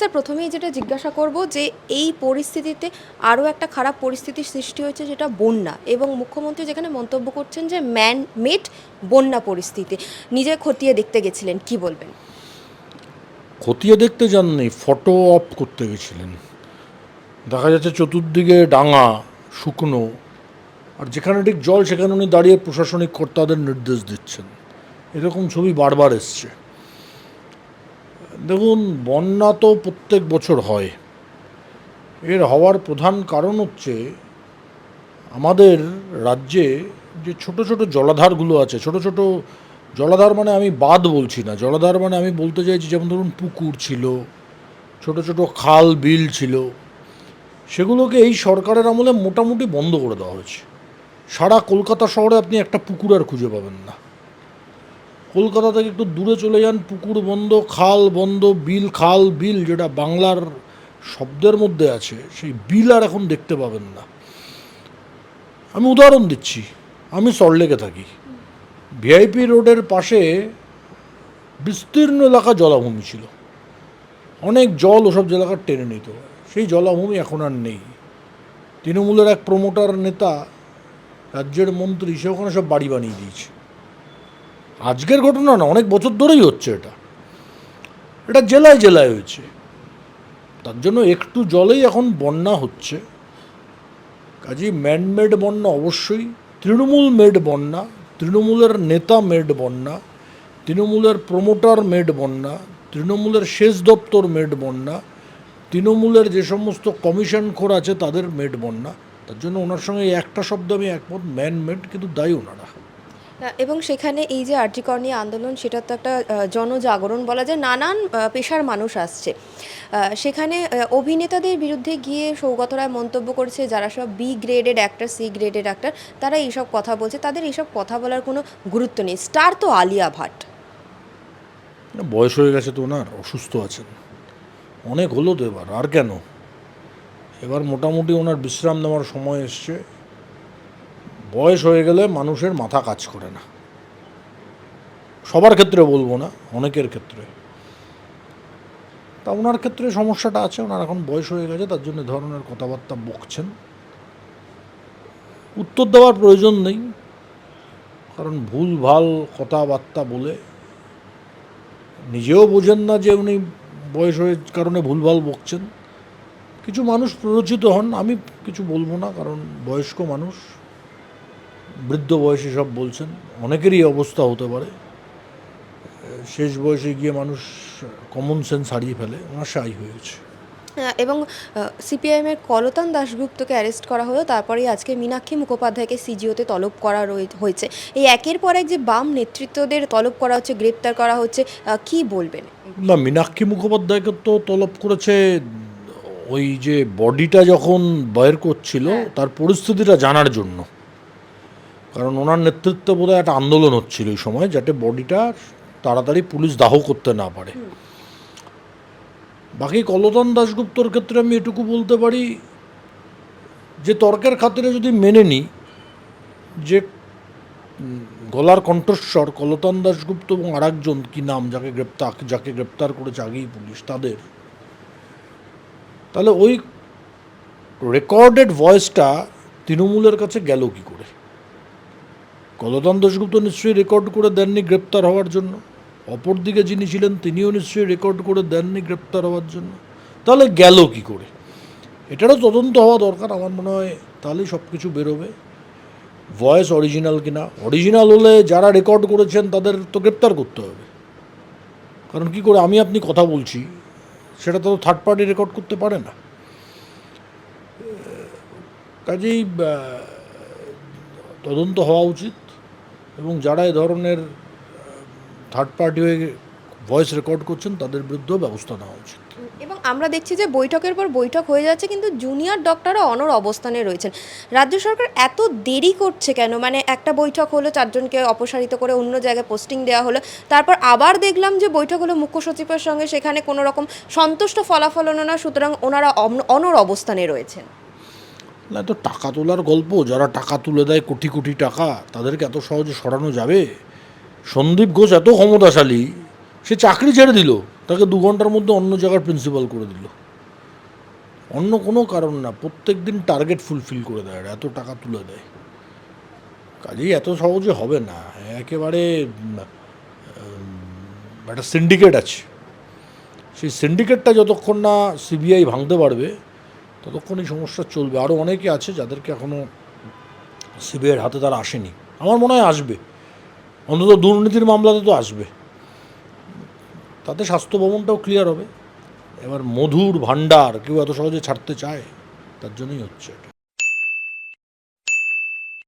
Sir, প্রথমেই যেটা জিজ্ঞাসা করব যে এই পরিস্থিতিতে আরও একটা খারাপ পরিস্থিতির সৃষ্টি হয়েছে যেটা বন্যা এবং মুখ্যমন্ত্রী যেখানে মন্তব্য করছেন যে ম্যান মেড বন্যা পরিস্থিতি। নিজে খতিয়ে দেখতে গেছিলেন, কি বলবেন? খতিয়ে দেখতে যাননি, ফটো অফ করতে গেছিলেন। দেখা যাচ্ছে চতুর্দিকে ডাঙা, শুকনো, আর যেখানে ঠিক জল সেখানে উনি দাঁড়িয়ে প্রশাসনিক কর্তাদের নির্দেশ দিচ্ছেন। এরকম ছবি বারবার এসছে। দেখুন, বন্যা তো প্রত্যেক বছর হয়। এর হওয়ার প্রধান কারণ হচ্ছে, আমাদের রাজ্যে যে ছোট ছোট জলাধারগুলো আছে, ছোট ছোট জলাধার মানে আমি বাদ বলছি না, জলাধার মানে আমি বলতে চাইছি যেমন ধরুন পুকুর ছিল, ছোট ছোট খাল, বিল ছিল, সেগুলোকে এই সরকারের আমলে মোটামুটি বন্ধ করে দেওয়া হয়েছে। সারা কলকাতা শহরে আপনি একটা পুকুর আর খুঁজে পাবেন না। কলকাতা থেকে একটু দূরে চলে যান, পুকুর বন্ধ, খাল বন্ধ, বিল, খাল বিল, যেটা বাংলার শব্দের মধ্যে আছে, সেই বিল আর এখন দেখতে পাবেন না। আমি উদাহরণ দিচ্ছি, আমি সল্টলেকে থাকি। ভিআইপি রোডের পাশে বিস্তীর্ণ এলাকা জলাভূমি ছিল। অনেক জল ওসব এলাকার টেনে নিত। সেই জলাভূমি এখন আর নেই। তৃণমূলের এক প্রমোটার নেতা, রাজ্যের মন্ত্রী, সে ওখানে সব বাড়ি বানিয়ে দিয়েছে। আজকের ঘটনা না, অনেক বছর ধরেই হচ্ছে এটা। এটা জেলায় জেলায় হয়েছে। তার জন্য একটু জলেই এখন বন্যা হচ্ছে। কাজেই ম্যানমেড বন্যা অবশ্যই, তৃণমূল মেড বন্যা, তৃণমূলের নেতা মেড বন্যা, তৃণমূলের প্রমোটার মেড বন্যা, তৃণমূলের শেষ দপ্তর মেড বন্যা, তৃণমূলের যে সমস্ত কমিশন খোর আছে তাদের মেড বন্যা। তার জন্য ওনার সঙ্গে একটা শব্দ আমি একমত ম্যান মেড কিন্তু দায়ী ওনারা। এবং সেখানে এই যে আর্যিকর নিয়ে আন্দোলন সেটা তো একটা জনজাগরণ বলা যায়। নানান পেশার মানুষ আসছে। সেখানে অভিনেতাদের বিরুদ্ধে গিয়ে সৌগত রায় মন্তব্য করেছে, যারা সব B graded actor C graded actor তারা এইসব কথা বলছে। তাদের এইসব কথা বলার কোনো গুরুত্ব নেই। স্টার তো আলিয়া ভাট। বয়স হয়ে গেছে তো ওনার, অসুস্থ আছেন। অনেক হলো তো এবার, আর কেন? এবার মোটামুটি ওনার বিশ্রাম নেওয়ার সময় এসছে। বয়স হয়ে গেলে মানুষের মাথা কাজ করে না। সবার ক্ষেত্রে বলব না, অনেকের ক্ষেত্রে। তা ওনার ক্ষেত্রে সমস্যাটা আছে, ওনার এখন বয়স হয়ে গেছে, তার জন্য ধরনের কথাবার্তা বকছেন। উত্তর দেওয়ার প্রয়োজন নেই, কারণ ভুল ভালো কথাবার্তা বলে নিজেও বোঝেন না যে উনি বয়স হয়ে কারণে ভুলভাল বকছেন। কিছু মানুষ প্ররোচিত হন, আমি কিছু বলব না, কারণ বয়স্ক মানুষ বৃদ্ধ বয়সে সব বলছেন অনেকেরই অবস্থা হতে পারে। শেষ বয়সে গিয়ে মানুষ কমন সেন্স হারিয়ে ফেলে ওনার সাই হয়ে এবং সিপিআইএমের কলতান দাশগুপ্তকে অ্যারেস্ট করা হলো তারপরেই আজকে মীনাক্ষী মুখোপাধ্যায়কে সিজিওতে তলব করা রয়ে- হয়েছে। এই একের পর এক যে বাম নেতৃত্বদের তলব করা হচ্ছে গ্রেপ্তার করা হচ্ছে কি বলবেন? না মীনাক্ষী মুখোপাধ্যায়কে তো তলব করেছে ওই যে বডিটা যখন বের করছিল তার পরিস্থিতিটা জানার জন্য। কারণ ওনার নেতৃত্বে বোধহয় একটা আন্দোলন হচ্ছিল ওই সময়, যাতে বডিটা তাড়াতাড়ি পুলিশ দাহ করতে না পারে। বাকি কলতন দাশগুপ্তর ক্ষেত্রে আমি এটুকু বলতে পারি যে তর্কের খাতিরে যদি মেনে নিই যে গলার কণ্ঠস্বর কলতন দাশগুপ্ত এবং আরেকজন কি নাম যাকে গ্রেপ্তার যাকে গ্রেপ্তার করেছে আগেই পুলিশ, তাদের, তাহলে ওই রেকর্ডেড ভয়েসটা তৃণমূলের কাছে গেল কি করে? কলতন দাশগুপ্ত নিশ্চয়ই রেকর্ড করে দেননি গ্রেপ্তার হওয়ার জন্য। অপরদিকে যিনি ছিলেন, তিনিও নিশ্চয়ই রেকর্ড করে দেননি গ্রেপ্তার হওয়ার জন্য। তাহলে গেল কি করে? এটারও তদন্ত হওয়া দরকার আমার মনে হয়, তাহলেই সব কিছু বেরোবে। ভয়েস অরিজিনাল কিনা? অরিজিনাল হলে যারা রেকর্ড করেছেন, তাদের তো গ্রেপ্তার করতে হবে। কারণ কি করে? আমি আপনি কথা বলছি, সেটা তো থার্ড পার্টি রেকর্ড করতে পারে না। কাজেই তদন্ত হওয়া উচিত। এবং যারা এ ধরনের থার্ড পার্টি হয়ে ভয়েস রেকর্ড করছেন, তাদের বিরুদ্ধেও ব্যবস্থা নেওয়া উচিত। এবং আমরা দেখছি যে বৈঠকের পর বৈঠক হয়ে যাচ্ছে, কিন্তু জুনিয়র ডক্টররা অনর অবস্থানে রয়েছেন। রাজ্য সরকার এত দেরি করছে কেন? মানে একটা বৈঠক হলো, চারজনকে অপসারিত করে অন্য জায়গায় পোস্টিং দেওয়া হলো, তারপর আবার দেখলাম যে বৈঠক হলো মুখ্য সচিবের সঙ্গে, সেখানে কোনো রকম সন্তুষ্ট ফলাফল না, সুতরাং ওনারা অন- অনর অবস্থানে রয়েছেন। না, তো টাকা তোলার গল্প, যারা টাকা তুলে দেয় কোটি কোটি টাকা, তাদেরকে এত সহজে সরানো যাবে? সন্দীপ ঘোষ এত ক্ষমতাশালী, সে চাকরি ছেড়ে দিল, তাকে দু ঘণ্টার মধ্যে অন্য জায়গার প্রিন্সিপাল করে দিল। অন্য কোনো কারণ না, প্রত্যেক দিন টার্গেট ফুলফিল করে দেয় এত টাকা তুলে দেয়। কাজেই এত সহজে হবে না, একেবারে একটা সিন্ডিকেট আছে। সেই সিন্ডিকেটটা যতক্ষণ না সিবিআই ভাঙতে পারবে ততক্ষণ এই সমস্যা চলবে। আরও অনেকে আছে যাদেরকে এখনও সিবিআইয়ের হাতে তারা আসেনি। আমার মনে হয় আসবে। অন্তত দুর্নীতির মামলাতে তো আসবে। তাতে স্বাস্থ্য ভবনটাও ক্লিয়ার হবে। এবার মধুর ভাণ্ডার কেউ এত সহজে ছাড়তে চায়, তার জন্যই হচ্ছে এটা।